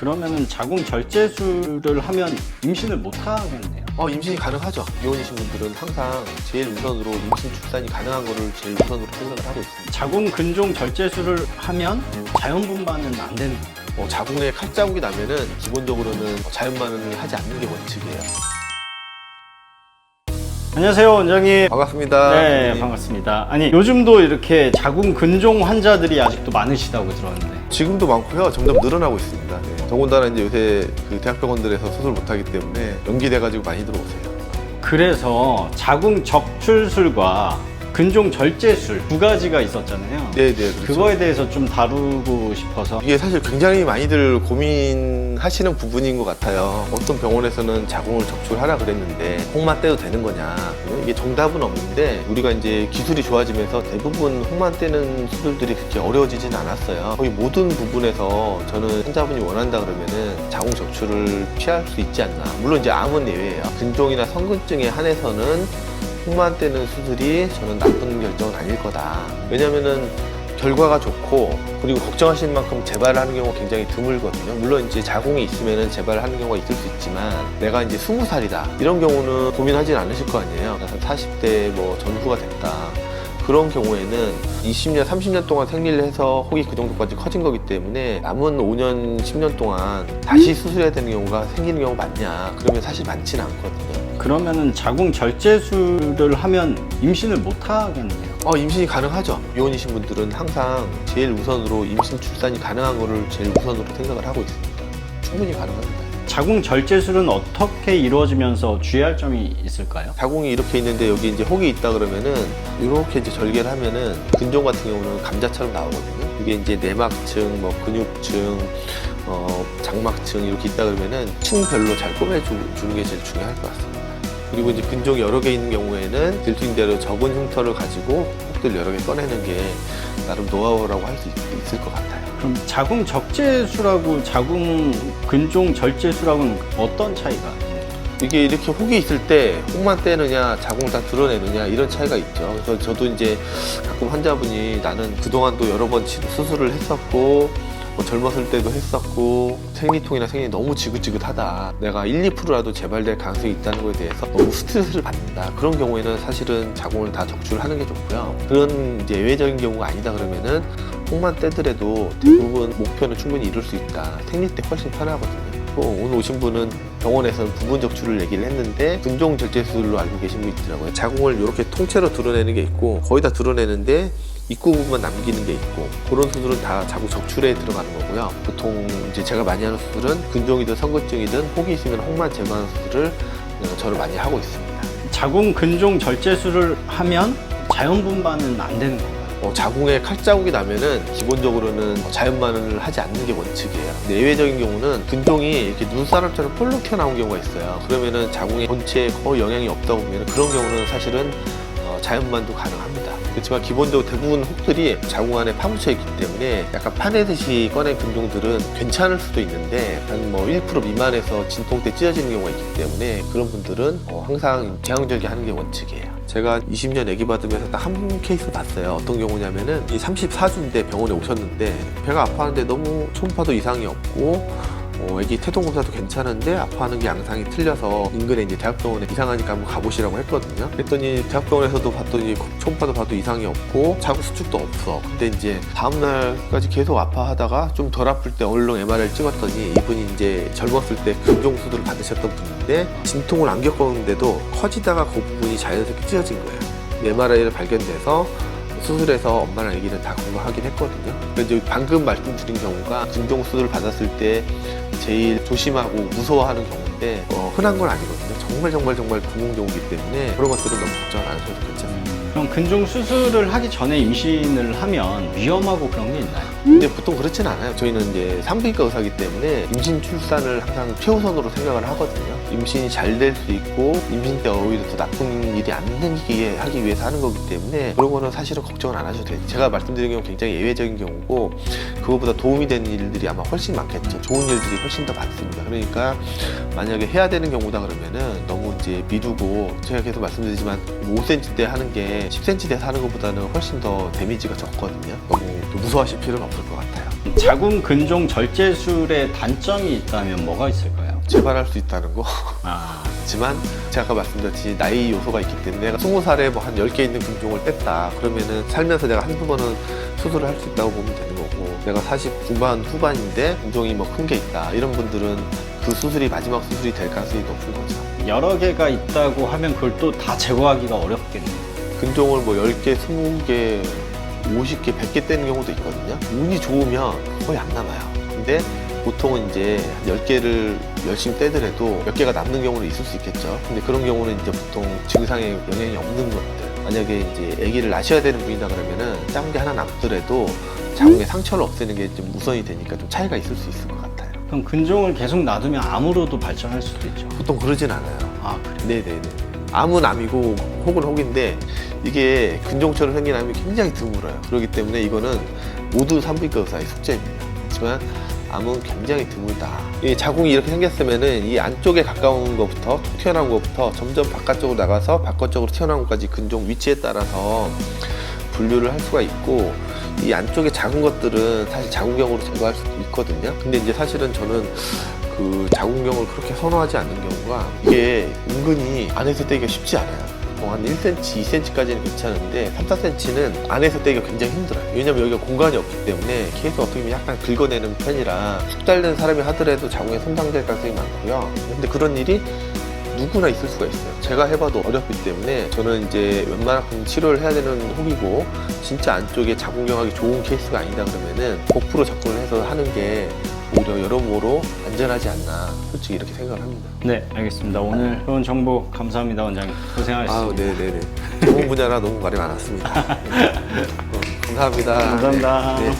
그러면은 자궁 절제술을 하면 임신을 못 하겠네요. 어, 임신이 가능하죠. 이혼이신 분들은 항상 제일 우선으로 임신 출산이 가능한 거를 제일 우선으로 생각을 하고 있습니다. 자궁 근종 절제술을 하면 자연 분만은 안 되는 거예요. 어, 자궁에 칼자국이 나면은 기본적으로는 자연만을 하지 않는 게 원칙이에요. 안녕하세요, 원장님. 반갑습니다. 네, 선생님. 반갑습니다. 아니, 요즘도 이렇게 자궁 근종 환자들이 아직도 많으시다고 들었는데. 지금도 많고요. 점점 늘어나고 있습니다. 네. 더군다나 이제 요새 그 대학병원들에서 수술 못하기 때문에 연기돼가지고 많이 들어오세요. 그래서 자궁 적출술과 근종 절제술 두 가지가 있었잖아요. 네, 네. 그렇죠. 그거에 대해서 좀 다루고 싶어서. 이게 사실 굉장히 많이들 고민하시는 부분인 것 같아요. 어떤 병원에서는 자궁을 적출하라 그랬는데 홍만 떼도 되는 거냐? 이게 정답은 없는데 우리가 이제 기술이 좋아지면서 대부분 홍만 떼는 수술들이 그렇게 어려워지진 않았어요. 거의 모든 부분에서 저는 환자분이 원한다 그러면은 자궁 적출을 취할 수 있지 않나. 물론 이제 암은 예외예요. 근종이나 성근증에 한해서는 홍만 떼는 수술이 저는 나쁜 결정은 아닐 거다. 왜냐면은 결과가 좋고 그리고 걱정하시는 만큼 재발을 하는 경우가 굉장히 드물거든요. 물론 이제 자궁이 있으면은 재발을 하는 경우가 있을 수 있지만 내가 이제 스무 살이다 이런 경우는 고민하진 않으실 거 아니에요. 40대 뭐 전후가 됐다. 그런 경우에는 20년, 30년 동안 생리를 해서 혹이 그 정도까지 커진 거기 때문에 남은 5년, 10년 동안 다시 수술해야 되는 경우가 생기는 경우가 많냐? 그러면 사실 많지는 않거든요. 그러면은 자궁 절제술을 하면 임신을 못 하겠네요. 어, 임신이 가능하죠. 이혼이신 분들은 항상 제일 우선으로 임신 출산이 가능한 거를 제일 우선으로 생각을 하고 있습니다. 충분히 가능합니다. 자궁 절제술은 어떻게 이루어지면서 주의할 점이 있을까요? 자궁이 이렇게 있는데 여기 이제 혹이 있다 그러면은 이렇게 이제 절개를 하면은 근종 같은 경우는 감자처럼 나오거든요. 이게 이제 내막층, 뭐 근육층, 어, 장막층 이렇게 있다 그러면은 층별로 잘 꼬매주는 게 제일 중요할 것 같습니다. 그리고 이제 근종이 여러 개 있는 경우에는 들투인대로 적은 흉터를 가지고 혹들 여러 개 꺼내는 게 나름 노하우라고 할 수 있을 것 같아요. 그럼 자궁 적재술하고 자궁 근종 절제술하고는 어떤 차이가? 이게 이렇게 혹이 있을 때 혹만 떼느냐 자궁을 다 드러내느냐 이런 차이가 있죠. 그래서 저도 이제 가끔 환자분이 나는 그동안도 여러 번 치- 수술을 했었고 뭐 젊었을 때도 했었고 생리통이나 생리 너무 지긋지긋하다. 내가 1, 2%라도 재발될 가능성이 있다는 것에 대해서 너무 스트레스를 받는다. 그런 경우에는 사실은 자궁을 다 적출하는 게 좋고요. 그런 예외적인 경우가 아니다 그러면은 혹만 떼더라도 대부분 목표는 충분히 이룰 수 있다. 생리 때 훨씬 편하거든요. 또 오늘 오신 분은 병원에서는 부분 적출을 얘기를 했는데 근종 절제술로 알고 계신 분 있더라고요. 자궁을 이렇게 통째로 드러내는 게 있고 거의 다 드러내는데 입구 부분만 남기는 게 있고 그런 수술은 다 자궁 적출에 들어가는 거고요. 보통 이제 제가 많이 하는 수술은 근종이든 성근증이든 혹이 있으면 혹만 제거하는 수술을 어, 저를 많이 하고 있습니다. 자궁 근종 절제술을 하면 자연 분만은 안 되는 건가요? 어, 자궁에 칼자국이 나면은 기본적으로는 자연만을 하지 않는 게 원칙이에요. 근데 예외적인 경우는 근종이 이렇게 눈사람처럼 볼록 튀어나온 경우가 있어요. 그러면은 자궁의 본체에 거의 영향이 없다고 보면 그런 경우는 사실은 어, 자연만도 가능합니다. 그렇지만 기본적으로 대부분 혹들이 자궁 안에 파묻혀 있기 때문에 약간 파내듯이 꺼낸 근종들은 괜찮을 수도 있는데 한 뭐 1% 미만에서 진통 때 찢어지는 경우가 있기 때문에 그런 분들은 어, 항상 제왕절개 하는 게 원칙이에요. 제가 20년 아기 받으면서 딱 한 케이스 봤어요. 어떤 경우냐면은 이 34주인데 병원에 오셨는데 배가 아파하는데 너무 초음파도 이상이 없고 어, 아기 태동 검사도 괜찮은데 아파하는 게 양상이 틀려서 인근에 이제 대학병원에 이상하니까 한번 가보시라고 했거든요. 그랬더니 대학병원에서도 봤더니 초음파도 봐도 이상이 없고 자궁 수축도 없어. 근데 이제 다음날까지 계속 아파하다가 좀 덜 아플 때 얼른 MRI를 찍었더니 이분이 이제 젊었을 때 근종 수술을 받으셨던 분인데 진통을 안 겪었는데도 커지다가 그 부분이 자연스럽게 찢어진 거예요. MRI를 발견돼서 수술해서 엄마랑 아기는 다 건강하긴 했거든요. 근데 이제 방금 말씀드린 경우가 근종 수술을 받았을 때 제일 조심하고 무서워하는 경우인데 어, 흔한 건 아니거든요. 정말 정말 정말 드문 경우이기 때문에 그런 것들은 너무 걱정 안 하셔도 괜찮습니다. 그럼 근종 수술을 하기 전에 임신을 하면 위험하고 그런 게 있나요? 근데 보통 그렇진 않아요. 저희는 이제 산부인과 의사기 때문에 임신 출산을 항상 최우선으로 생각을 하거든요. 임신이 잘 될수 있고 임신 때 오히려 더 나쁜 일이 안 생기게 하기 위해서 하는 거기 때문에 그런 거는 사실은 걱정을 안 하셔도 돼요. 제가 말씀드린 경우 굉장히 예외적인 경우고 그거보다 도움이 되는 일들이 아마 훨씬 많겠죠. 좋은 일들이 훨씬 더 많습니다. 그러니까 만약에 해야 되는 경우다 그러면은 너무 이제 미루고 제가 계속 말씀드리지만 5cm 대 하는 게 10cm 대 하는 것보다는 훨씬 더 데미지가 적거든요. 너무 또 무서워하실 필요는 없을 것 같아요. 자궁 근종 절제술의 단점이 있다면 뭐가 있을까요? 재발할 수 있다는 거. 아, 하지만 제가 아까 말씀드렸듯이 나이 요소가 있기 때문에 20살에 뭐 한 10개 있는 근종을 뺐다. 그러면은 살면서 내가 한두 번은 수술을 할 수 있다고 보면 되는 거고 내가 40 중반 후반인데 근종이 뭐 큰 게 있다. 이런 분들은 그 수술이 마지막 수술이 될 가능성이 높은 거죠. 여러 개가 있다고 하면 그걸 또 다 제거하기가 어렵겠네요. 근종을 뭐 10개, 20개, 50개, 100개 떼는 경우도 있거든요. 운이 좋으면 거의 안 남아요. 근데 보통은 이제 10개를 열심히 떼더라도 몇 개가 남는 경우는 있을 수 있겠죠. 근데 그런 경우는 이제 보통 증상에 영향이 없는 것들. 만약에 이제 아기를 낳으셔야 되는 분이다 그러면은 작은 게 하나 남더라도 자궁의 상처를 없애는 게 좀 우선이 되니까 좀 차이가 있을 수 있을 것 같아요. 그럼 근종을 계속 놔두면 암으로도 발전할 수도 있죠. 보통 그러진 않아요. 아, 그래요? 네네네. 암은 암이고 혹은 혹인데 이게 근종처럼 생긴 암이 굉장히 드물어요. 그렇기 때문에 이거는 모두 산부인과 의사의 숙제입니다. 하지만 암은 굉장히 드물다. 이 자궁이 이렇게 생겼으면은 이 안쪽에 가까운 것부터 툭 튀어나온 것부터 점점 바깥쪽으로 나가서 바깥쪽으로 튀어나온 것까지 근종 위치에 따라서 분류를 할 수가 있고 이 안쪽에 작은 것들은 사실 자궁경으로 제거할 수도 있거든요. 근데 이제 사실은 저는 그 자궁경을 그렇게 선호하지 않는 경우가 이게 은근히 안에서 떼기가 쉽지 않아요. 뭐 한 1cm, 2cm까지는 괜찮은데 3, 4cm는 안에서 떼기가 굉장히 힘들어요. 왜냐면 여기가 공간이 없기 때문에 계속 어떻게 보면 약간 긁어내는 편이라 숙달된 사람이 하더라도 자궁에 손상될 가능성이 많고요. 근데 그런 일이 누구나 있을 수가 있어요. 제가 해봐도 어렵기 때문에 저는 이제 웬만큼 치료를 해야 되는 혹이고 진짜 안쪽에 자궁경하기 좋은 케이스가 아니다 그러면은 5% 접근을 해서 하는 게 오히려 여러모로 안전하지 않나 솔직히 이렇게 생각을 합니다. 네, 알겠습니다. 오늘 좋은 정보 감사합니다, 원장님. 고생하셨습니다. 네네네. 전문 분야라 너무 말이 많았습니다. 어, 감사합니다. 감사합니다. 네.